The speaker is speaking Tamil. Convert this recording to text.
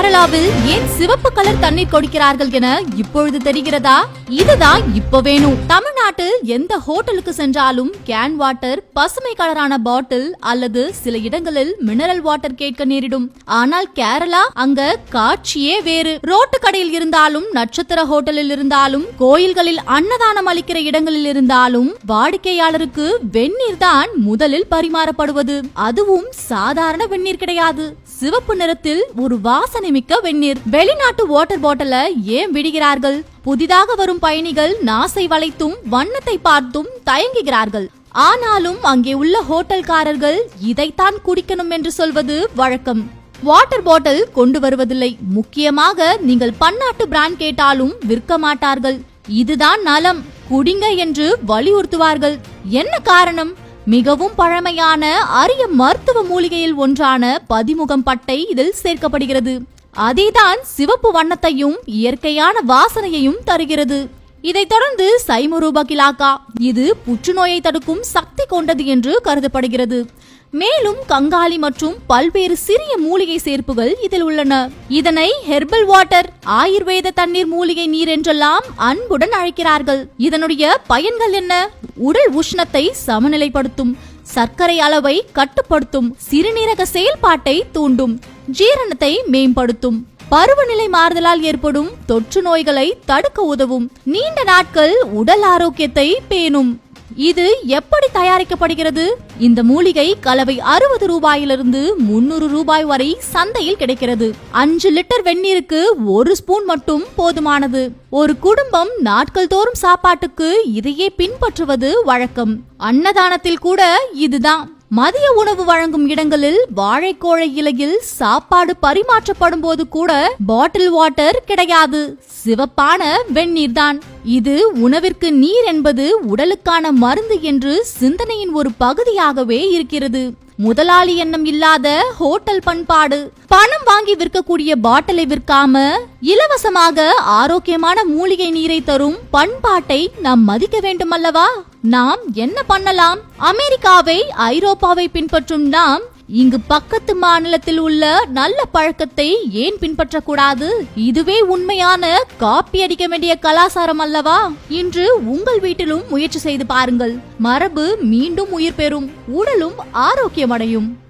கேரளாவில் ஏன் சிவப்பு கலர் தண்ணீர் கொடுக்கிறார்கள் என இப்பொழுது தெரிகிறதா? இதுதான் இப்ப வேணும் தமிழ்நாட்டில் எந்த ஹோட்டலுக்கு சென்றாலும் கேன் வாட்டர் பசுமை கலரான பாட்டில் அல்லது சில இடங்களில் மினரல் வாட்டர் கேட்க நேரிடும். ஆனால் கேரளா அங்க காட்சியே வேறு. ரோட்டு கடையில் இருந்தாலும் நட்சத்திர ஹோட்டலில் இருந்தாலும் கோயில்களில் அன்னதானம் அளிக்கிற இடங்களில் இருந்தாலும் வாடிக்கையாளருக்கு வெந்நீர் தான் முதலில் பரிமாறப்படுவது. அதுவும் சாதாரண வெந்நீர் கிடையாது. சிவப்பு நிறத்தில் ஒரு வாசனை மிக்க வெந்நீர். வெளிநாட்டு வாட்டர் பாட்டில ஏன் விடுகிறார்கள்? புதிதாக வரும் பயணிகள் நாசை வளைத்தும் வண்ணத்தை பார்த்தும் தயங்குகிறார்கள். ஆனாலும் அங்கே உள்ள ஹோட்டல்காரர்கள் இதைத்தான் குடிக்கணும் என்று சொல்வது வழக்கம். வாட்டர் பாட்டில் கொண்டு வருவதில்லை. முக்கியமாக நீங்கள் பன்னாட்டு பிராண்ட் கேட்டாலும் விற்க மாட்டார்கள். இதுதான் நலம். குடிங்க என்று வலியுறுத்துவார்கள். என்ன காரணம்? மிகவும் பழமையான அரிய மருத்துவ மூலிகையில் ஒன்றான பதிமுகம் பட்டை இதில் சேர்க்கப்படுகிறது. அதேதான் சிவப்பு வண்ணத்தையும் இயற்கையான வாசனையையும் தருகிறது. இதைத் தொடர்ந்து சைமுரூப கிலாக்கா இது புற்றுநோயை தடுக்கும் சக்தி கொண்டது என்று கருதப்படுகிறது. மேலும் கங்காலி மற்றும் பல்வேறு சிறிய மூலிகை சேர்ப்புகள் இதில் உள்ளன. இதனை ஹெர்பல் வாட்டர் ஆயுர்வேத தண்ணீர் மூலிகை நீர் என்றெல்லாம் அன்புடன் அழைக்கிறார்கள். இதனுடைய பயன்கள் என்ன? உடல் உஷ்ணத்தை சமநிலைப்படுத்தும். சர்க்கரை அளவை கட்டுப்படுத்தும் சிறுநீரக செயல்பாட்டை தூண்டும் ஜீரணத்தை மேம்படுத்தும். பருவநிலை மாறுதலால் ஏற்படும் தொற்று நோய்களை தடுக்க உதவும். நீண்ட நாட்கள் உடல் ஆரோக்கியத்தை பேணும். இது எப்படி தயாரிக்கப்படுகிறது? இந்த மூலிகை கலவை அறுபது ரூபாயிலிருந்து முன்னூறு ரூபாய் வரை சந்தையில் கிடைக்கிறது. அஞ்சு லிட்டர் வெந்நீருக்கு ஒரு ஸ்பூன் மட்டும் போதுமானது. ஒரு குடும்பம் நாட்கள் தோறும் சாப்பாட்டுக்கு இதையே பின்பற்றுவது வழக்கம். அன்னதானத்தில் கூட இதுதான். மதிய உணவு வழங்கும் இடங்களில் வாழைக்கோழை இலையில் சாப்பாடு பரிமாற்றப்படும் போது கூட பாட்டில் வாட்டர் கிடையாது. சிவப்பான வெந்நீர் தான். இது உணவிற்கு நீர் என்பது உடலுக்கான மருந்து என்று சிந்தனையின் ஒரு பகுதியாகவே இருக்கிறது. முதலாளி எண்ணம் இல்லாத ஹோட்டல் பண்பாடு. பணம் வாங்கி விற்கக்கூடிய பாட்டிலை விற்காம இலவசமாக ஆரோக்கியமான மூலிகை நீரை தரும் பண்பாட்டை நாம் மதிக்க வேண்டும் அல்லவா? நாம் என்ன பண்ணலாம்? அமெரிக்காவை ஐரோப்பாவை பின்பற்றும் நாம் இங்கு பக்கத்து மாநிலத்தில் உள்ள நல்ல பழக்கத்தை ஏன் பின்பற்றக்கூடாது? இதுவே உண்மையான காப்பி அடிக்க வேண்டிய கலாச்சாரம் அல்லவா? இன்று உங்கள் வீட்டிலும் முயற்சி செய்து பாருங்கள். மரபு மீண்டும் உயிர் பெறும் உடலும் ஆரோக்கியமடையும்.